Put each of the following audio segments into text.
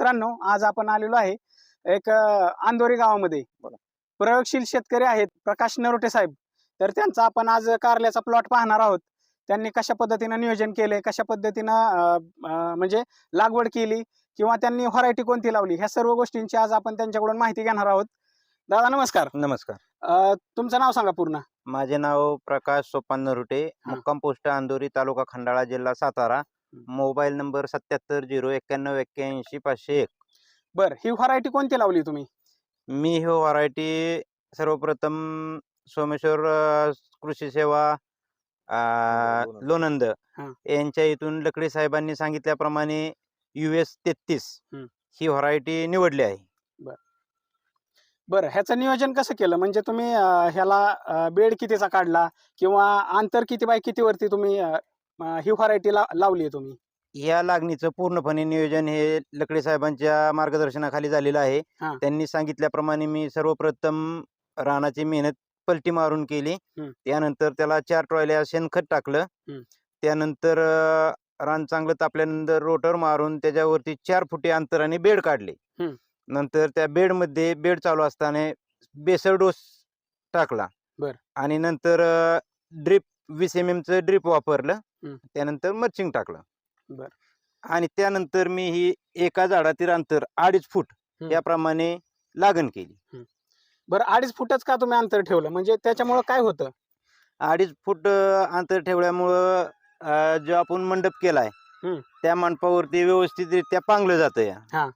मित्रांनो आज आपण आलेलो आहे एक आंदोरी गावामध्ये. प्रयोगशील शेतकरी आहेत प्रकाश नरोटे साहेब. तर त्यांचा आपण आज कारल्याचा प्लॉट पाहणार आहोत. त्यांनी कशा पद्धतीनं नियोजन केले कशा पद्धतीनं म्हणजे लागवड केली किंवा त्यांनी व्हरायटी कोणती लावली ह्या सर्व गोष्टींची आज आपण त्यांच्याकडून माहिती घेणार आहोत. दादा नमस्कार. नमस्कार. तुमचं नाव सांगा पूर्ण. माझे नाव प्रकाश सोपान नरुटे. मुक्काम पोस्ट अंदोरी तालुका खंडाळा जिल्हा सातारा. मोबाईल नंबर सत्याहत्तर झिरो एक्क्याण्णव एक्क्याऐंशी पाचशे एक. बर ही व्हरायटी कोणती लावली तुम्ही? मी ही व्हरायटी सर्वप्रथम सोमेश्वर अ, कृषी सेवा अ, लोणंद हा. यांच्या इथून लकडी साहेबांनी सांगितल्याप्रमाणे यू एस तेहतीस हम्म. ही व्हरायटी निवडली आहे. बरं ह्याचं नियोजन कसं केलं? म्हणजे तुम्ही अं, ह्याला अं, बेड कितीचा काढला किंवा अंतर किती बाय किती वरती तुम्ही अं, ही व्हरायटी लावली आहे तुम्ही या लागणीचं पूर्णपणे नियोजन हे लकडे साहेबांच्या मार्गदर्शनाखाली झालेलं आहे हा. त्यांनी सांगितल्याप्रमाणे मी सर्वप्रथम रानाची मेहनत पलटी मारून केली हम्म. त्यानंतर त्याला चार ट्रॉयल्या शेणखत टाकलं हम्म. त्यानंतर अं, रान चांगलं तापल्यानंतर रोटर मारून त्याच्यावरती चार फुटे अंतराने बेड काढले हम्म. नंतर त्या बेडमध्ये बेड चालू असताना बेसर डोस टाकला बर. आणि नंतर ड्रिप वीस एम एमचं ड्रिप वापरलं. त्यानंतर मर्चिंग टाकलं बर. आणि त्यानंतर मी ही एका झाडातील अंतर अडीच फूट. याप्रमाणे लागण केली बरं अडीच फुटच का तुम्ही अंतर ठेवलं म्हणजे त्याच्यामुळं काय होतं अडीच फूट अंतर ठेवल्यामुळं जो आपण मंडप केलाय. त्या मंडपावरती व्यवस्थितरित्या पांगलं जातं. या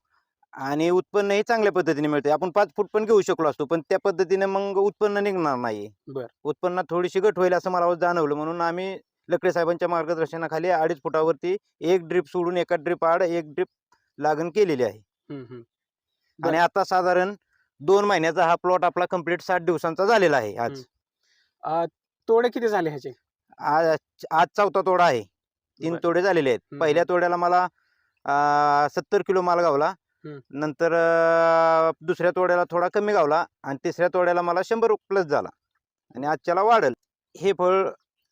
आणि उत्पन्नही चांगल्या पद्धतीने मिळते आपण पाच फूट पण घेऊ शकलो असतो पण त्या पद्धतीने मग उत्पन्न निघणार नाही बर. उत्पन्नात थोडीशी घट होईल असं मला जाणवलं म्हणून आम्ही लकडे साहेबांच्या मार्गदर्शनाखाली अडीच फुटावरती एक ड्रिप सोडून एका ड्रिप आड एक ड्रिप लागण केलेली आहे. आणि. आता साधारण दोन महिन्याचा हा प्लॉट आपला कंप्लीट साठ दिवसांचा झालेला आहे आज तोडे किती झाले ह्याचे आज आज चौथा तोडा आहे तीन. तोडे झालेले आहेत पहिल्या तोड्याला मला सत्तर किलो माल गावला. नंतर दुसऱ्या तोड्याला थोडा कमी गावला आणि तिसऱ्या तोड्याला मला शंभर प्लस झाला आणि आजच्याला वाढल हे फळ.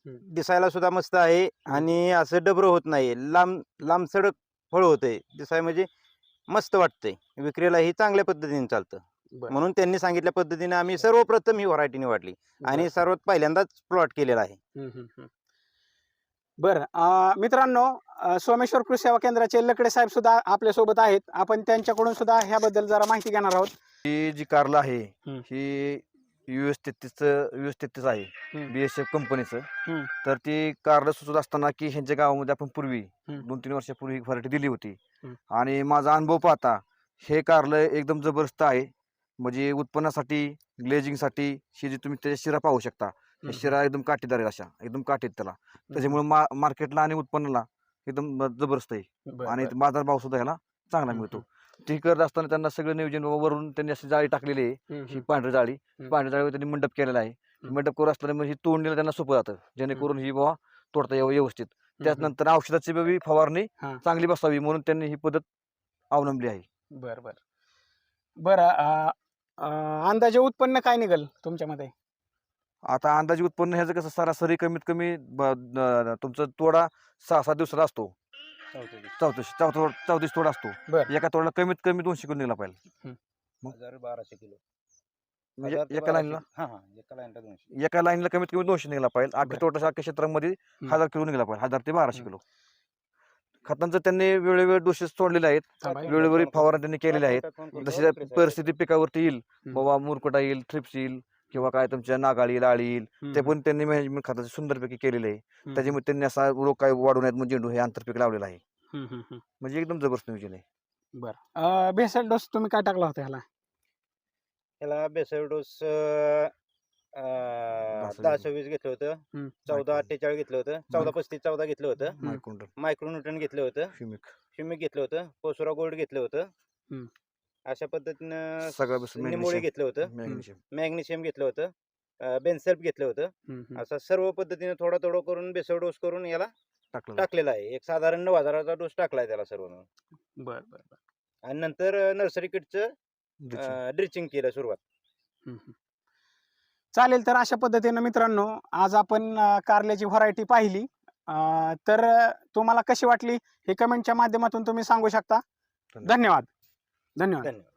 दिसायला सुद्धा मस्त आहे आणि असं डबरं होत नाही लांब लांब सडक फळ होतंय. दिसाय म्हणजे मस्त वाटतंय. विक्रीला ही चांगल्या पद्धतीने चालतं. म्हणून त्यांनी सांगितल्या पद्धतीने आम्ही सर्वप्रथम ही व्हरायटी निवडली आणि. सर्वात पहिल्यांदाच प्लॉट केलेला आहे. बरं मित्रांनो सोमेश्वर कृषी सेवा केंद्राचे लकडे साहेब सुद्धा आपल्यासोबत आहेत. आपण त्यांच्याकडून सुद्धा ह्याबद्दल जरा माहिती घेणार आहोत. ही जी कारला आहे. ही यू एस तेहतीस यू एस तेहतीस आहे हम्म. बी एस एफ कंपनीचं हम्म. तर ती कारलं सुचत असताना की ह्यांच्या गावामध्ये आपण पूर्वी हम्म. दोन तीन वर्षापूर्वी व्हरायटी दिली होती हम्म. आणि माझा अनुभव पाहता हे कारलं एकदम जबरदस्त आहे म्हणजे उत्पन्नासाठी ग्लेजिंगसाठी ही जी तुम्ही त्याच्या शिरा पाहू शकता त्या हम्म. शिरा एकदम काटेदार आहेत अशा एकदम काटेत त्याला त्याच्यामुळे मा मार्केटला आणि उत्पन्नाला एकदम जबरदस्त आहे बरं, आणि बरं. बाजारभाव सुद्धा ह्याला चांगला हम्म, मिळतो ते करत असताना त्यांना सगळं नियोजन वरून त्यांनी अशी जाळी टाकलेली आहे ही. पांढरी जाळी. पांढऱ्या जाळीवर त्यांनी मंडप केलेला आहे. मंडप करून असताना मग ही तोडणीला त्यांना सोपं जातं. जेणेकरून ही बाबा तोडता यावं व्यवस्थित. हम्म, त्यानंतर औषधाची बी फवारणी. चांगली बसावी म्हणून त्यांनी ही पद्धत अवलंबली आहे. बर बर. बरं अंदाजे उत्पन्न काय निघल तुमच्यामध्ये? आता अंदाजे उत्पन्न ह्याचं कसं सरासरी कमीत कमी तुमचं तोडा सहा सात दिवसाचा असतो. चौतीस चौथा चौतीस तोडा असतो. बर. एका तोड्याला कमीत कमी दोनशे किलो निघाला पाहिजे. हजार बाराशे किलो. म्हणजे हजार ते एका हा हा. एका लाईनला दोनशे. एका लाईनला कमीत कमी दोनशे निघाला पाहिजे. बर. अख्ख्या तोट्याच्या अख्ख्या क्षेत्रामध्ये. हजार किलो निघाला पाहिजे. हजार ते बाराशे हम्म. किलो. खतांचं त्यांनी वेळोवेळी डोसेस सोडलेले आहेत. थांबा, वेळोवेळी फवारणी त्यांनी केलेल्या आहेत. जशी परिस्थिती पिकावरती येईल. हम्म. बाबा मुरकुटा येईल थ्रिप्स येईल. किंवा काय तुमच्या नागाळी हम्म, ते पण त्यांनी मॅनेजमेंट खताचे सुंदरपैकी केलेले आहे. त्याच्यामुळे त्यांनी असा रोग काय वाढू नयेत म्हणून झेंडू हे आंतरपीक लावलेलं आहे. म्हणजे एकदम जबरदस्त नियोजन आहे. बरं. बेसल डोस तुम्ही काय टाकला होता ह्याला? त्याला बेसर डोस दहा सव्वीस. घेतलं होतं. चौदा. अठ्ठेचाळीस घेतलं होतं. चौदा पस्तीस चौदा घेतलं होतं. हम्म. मायक्रोन मायक्रोन्यूटन घेतलं होतं. फ्युमिक शिमिक घेतलं होतं. पोसुरा गोल्ड घेतलं होतं. अशा पद्धतीनं सगळं बस निमोळी magnesium. घेतलं होतं magnesium. मॅग्नेशियम घेतलं होतं बेनसेल्फ घेतलं होतं हम्म, हम्म. असं सर्व पद्धतीने थोडा थोडं करून बेसर डोस करून याला टाकलं टाकलेला आहे एक साधारण नऊ हजाराचा डोस टाकलाय त्याला सर्व मिळून. बरं बरं बरं आणि नंतर नर्सरी किटचं. ड्रिचिंग केलं सुरुवात हम्म, हम्म. चालेल तर अशा पद्धतीनं मित्रांनो आज आपण अं, कारल्याची व्हरायटी पाहिली अं, तर तुम्हाला कशी वाटली हे कमेंटच्या माध्यमातून तुम्ही सांगू शकता धन्यवाद. धन्यवाद धन्यवाद. धन्यवाद.